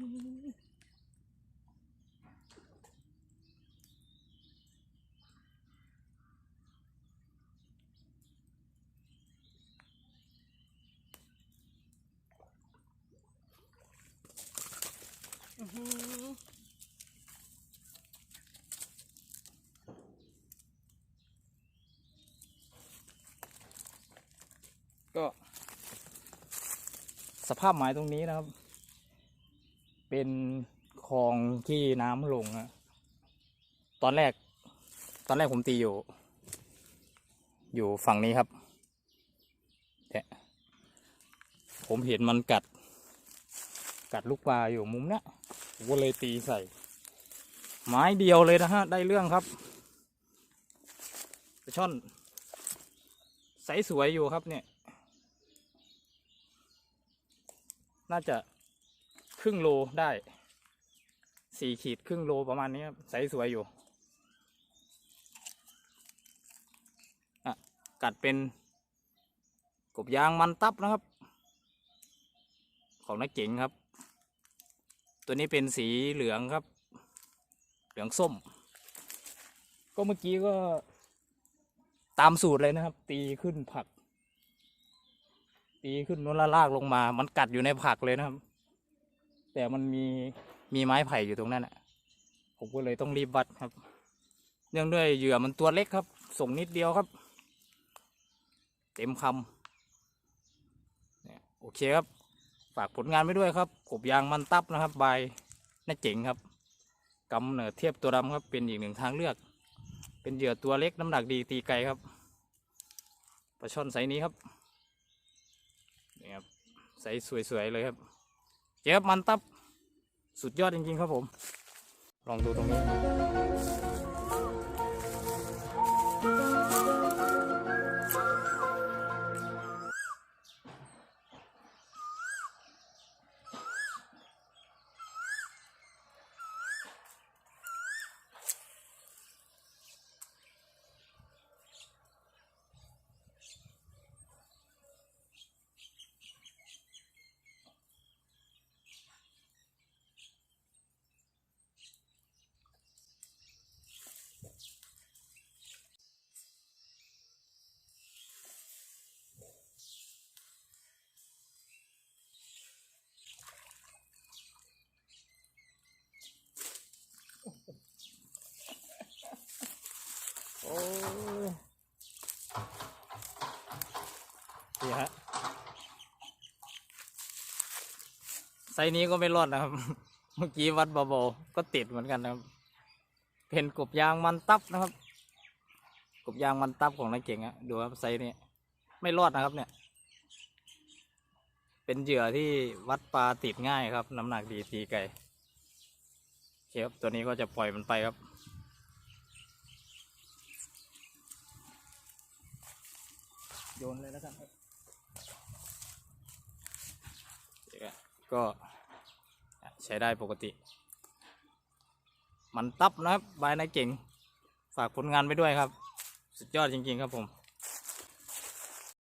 ก็สภาพหมายตรงนี้นะครับ เป็นคลองที่น้ำลงอะตอนแรก ตอนแรกผมตีอยู่ อยู่ฝั่งนี้ครับแต่ผมเห็นมันกัด กัดลูกปลาอยู่มุมเนี้ยผมก็เลยตีใส่ ไม้เดียวเลยนะฮะ ได้เรื่องครับปลาช่อนใสสวยอยู่ครับเนี่ย น่าจะ ครึ่งโลได้สี่ขีดครึ่งโลประมาณนี้ครับใสสวยอยู่อะกัดเป็นกบยางมันตับนะครับ ของนักเก๋งครับ ตัวนี้เป็นสีเหลืองครับ เหลืองส้ม ก็เมื่อกี้ก็ตามสูตรเลยนะครับ ตีขึ้นผัก ตีขึ้นนู้นละลากลงมา มันกัดอยู่ในผักเลยนะครับ แต่มันมีมีไม้ไผ่อยู่ตรงนั้นอะ ผมก็เลยต้องรีบวัดครับ เนื่องด้วยเหยื่อมันตัวเล็กครับ ส่งนิดเดียวครับ เต็มคำเนี่ยโอเคครับ ฝากผลงานไว้ด้วยครับกบยางมันตับนะครับบายน่าเจ๋งครับกำเนิดเทียบตัวดำครับ เป็นอีกหนึ่งทางเลือก เป็นเหยื่อตัวเล็กน้ำหนักดีตีไกลครับปลาช่อนไซนี้ครับนี่ครับใสสวยๆเลยครับ เจ็บมันตับ สุดยอดจริงๆครับผม ลองดูตรงนี้ นี่ฮะไซนี้ก็ไม่รอดนะครับ เมื่อกี้วัดเบาๆก็ติดเหมือนกันนะครับเป็นกบยางมันตับนะครับ กบยางมันตับของนายเก่งอะดูครับไซนี้ไม่รอดนะครับเนี่ย เป็นเหยื่อที่วัดปลาติดง่ายครับ น้ำหนักดีตีไก่โอเคครับตัวนี้ก็จะปล่อยมันไปครับ โยนเลยแล้วกันครับก็ใช้ได้ปกติ มันตับนะครับ บายนายเก่ง ฝากผลงานไปด้วยครับ สุดยอดจริง ๆ ครับผม